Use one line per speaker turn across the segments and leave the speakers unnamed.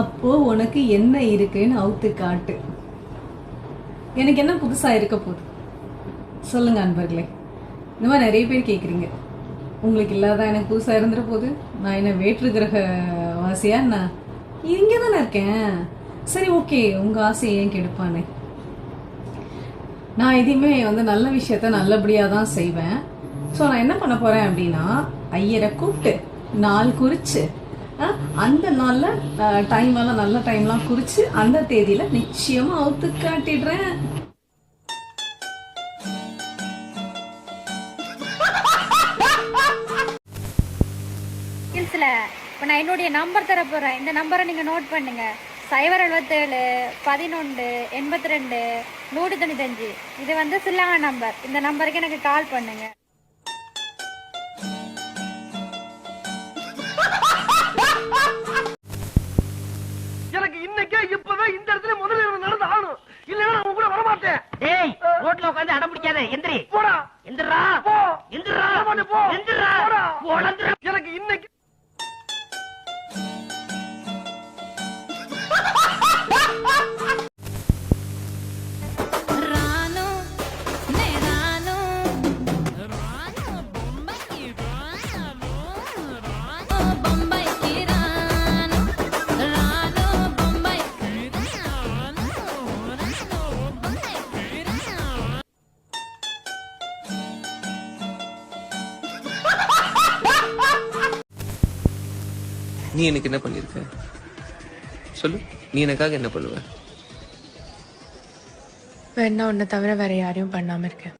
அப்போ உனக்கு என்ன இருக்குன்னு அவுத்து காட்டு. எனக்கு என்ன புதுசா இருக்க போகுது? சொல்லுங்க அன்பர்களே. இந்த மாதிரி நிறைய பேர் கேட்குறீங்க உங்களுக்கு இல்லாத எனக்கு புதுசா இருந்துட போகுது? நான் என்ன வேற்று கிரக வாசியா நான் இங்கே தானே இருக்கேன். சரி ஓகே. உங்க ஆசையை ஏன் கெடுப்பானே? நான் எதையுமே வந்து நல்ல விஷயத்த நல்லபடியாக தான் செய்வேன். ஸோ நான் என்ன பண்ண போறேன் அப்படின்னா ஐயரை கூப்பிட்டு நாள் குறிச்சு அந்த நாளில் டைம் எல்லாம் நல்ல டைம்லாம் குறிச்சு அந்த தேதியில நிச்சயமா அவுத்து காட்டிடுறேன்.
இப்போ நான் என்னுடைய நம்பர் தர போகிறேன் இந்த நம்பரை நீங்கள் நோட் பண்ணுங்க. சைபர் எழுபத்தேழு பதினொன்று எண்பத்தி ரெண்டு நூற்றி தொண்ணூத்தஞ்சு. இது வந்து சில்லாங்க நம்பர் இந்த நம்பருக்கு எனக்கு கால் பண்ணுங்க.
ரோட்ல உட்கார்ந்து அடம் பிடிக்காத எந்திரி.
போடா.
எந்திரா.
போ.
எந்திரா.
போ.
எந்திரா.
போடா.
போடா
எனக்கு இன்னைக்கு
நீ எனக்கு என்ன பண்ணிருக்க? சொல்லு. நீ எனக்காக என்ன பண்ணுவ?
வேணா உன்னை தவிர வேற யாரையும் பண்ணாம இருக்கேன்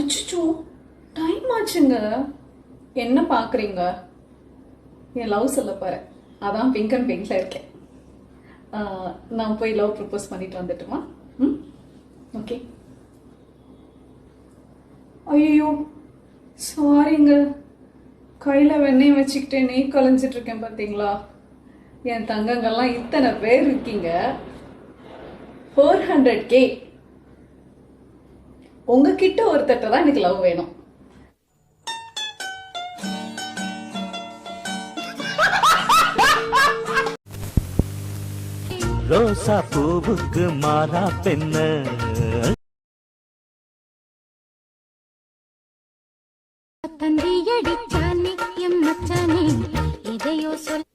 அச்சோ டைம் ஆச்சுங்க. என்ன பார்க்குறீங்க என் லவ் சொல்ல போகிறேன் அதான் பிங்க் அண்ட் பிங்க்ல இருக்கேன். நான் போய் லவ் ப்ரப்போஸ் பண்ணிட்டு வந்துட்டுமா? ம்? ஓகே ஐயோ சாரிங்க கையில் வெண்ணெய் வச்சுக்கிட்டே நெய் கலைஞ்சிட்டு இருக்கேன் பார்த்தீங்களா என் தங்கங்கள்லாம் இத்தனை பேர் இருக்கீங்க. ஃபோர் ஹண்ட்ரட் கே உங்ககிட்ட ஒருத்தட்ட தான் எனக்கு லவ் வேணும்.
ரோசா பூவுக்கு மாலா பெண்ணு. தந்தி அடிச்சானே எம் மச்சானே. இதையோ சொல்